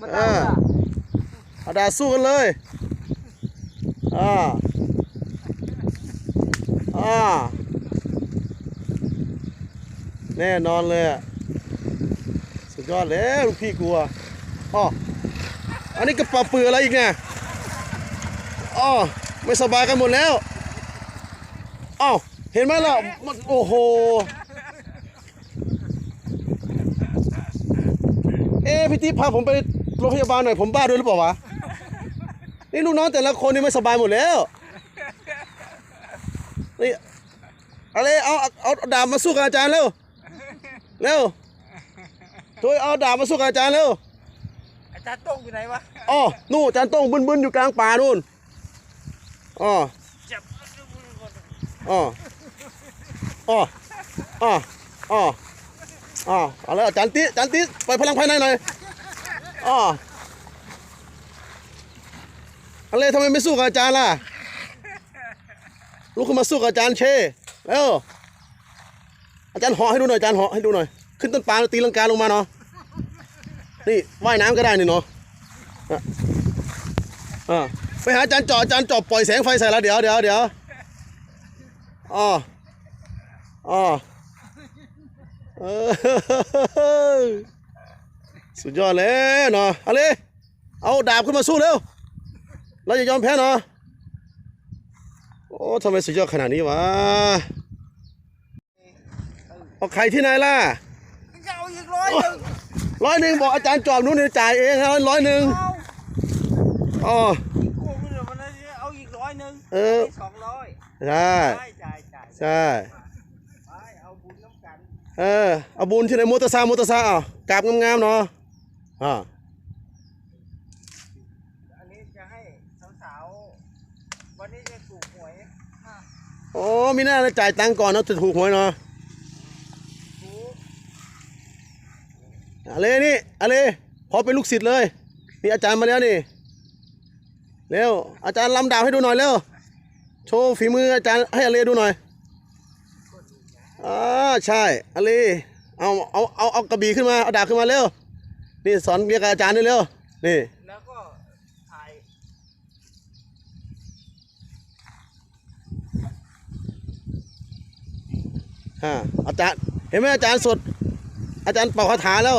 มันอ่าเอาดาสู้กันเลยอ่าอ่าแน่นอนเลยสุดยอดแล้วลูกพี่กลัวอ๋ออันนี้กระเป๋าเปลืออะไรอีกเนี่ยอ๋อไม่สบายกันหมดแล้วอ้าวเห็นไหมล่ะมันโอ้โห เอ๊ะพี่ติ๊บพาผมไปโรงพยาบาลหน่อยผมบ้าด้วยหรือเปล่าวะนี่ลูกน้องแต่ละคนนี่ไม่สบายหมดแล้วนี่อะไรเอาเอาเอาดาบมาสู้กับอาจารย์เร็วเร็วช่วยเอาดาบมาสู้กับอาจารย์เร็วอาจารย์โต้งอยู่ไหนวะอ๋อนู่นอาจารย์โต้องบึนๆอยู่กลางป่านู่นอ๋อจับอ๋ออ๋ออ๋ออ๋ออ๋อเอาแล้วอาจารย์ติ๊อาจารย์ติ๊ไปพลังภายในหน่อย อ๋ออะไรทำไมไม่สู้กับอาจารย์ล่ะ ลุกขึ้นมาสู้กับอาจารย์เชเร็วอาจารย์เหาะให้ดูหน่อยอาจารย์เหาะให้ดูหน่อย ขึ้นต้นปาล์มตีลังกาลงมาเนาะ นี่ว่ายน้ำก็ได้นี่เนาะอ่าไปหาอาจารย์จออาจารย์จอปล่อยแสงไฟใส่แล้วเดี๋ยวเดี๋ยวเดี๋ยวอ๋ออ๋อเออ สุดยอดเลยเนาะเอาเลยเอาดาบขึ้นมาสู้เร็ว เราจะยอมแพ้เนาะโอ้ทำไมสุดยอดขนาดนี้วะเอาใครที่ไหนล่ะจะเอาอีกร้อยหนึ่งร้อยหนึ่งบอกอาจารย์จอบนู้นเดี๋ยวจ่ายเองนะร้อยหนึ่งเอาอ๋อโกงเลยวันนั้นเอาอีกร้อยหนึ่งเออสองร้อยใช่จ่ายจ่ายจ่ายใช่ไปเอาบุญน้ำกัน เออ เอาบุญที่ไหนมอเตอร์ไซค์มอเตอร์ไซค์อะกราบงามๆเนาะ อ่าอันนี้จะให้สาวๆวันนี้จะถูกหวยอะโอ้มีหน้าจะจ่ายตังค์ก่อนเนาะจะถูกหวยเนาะถูกอะไรนี่อะไรขอเป็นลูกศิษย์เลยนี่อาจารย์มาแล้วนี่เร็วอาจารย์ลำดาบให้ดูหน่อยเร็วโชว์ฝีมืออาจารย์ให้อะไรดูหน่อยอ่าใช่อะไรเอาเอาเอาเอากระบี่ขึ้นมาเอาดาบขึ้นมาเร็ว นี่สอนเรียกบอาจารย์ด้วยเร็วนี่แล้วก็ถ่ายอ่าอาจารย์ เห็นไหมอาจารย์สด อาจารย์เป่าคาถาแล้ว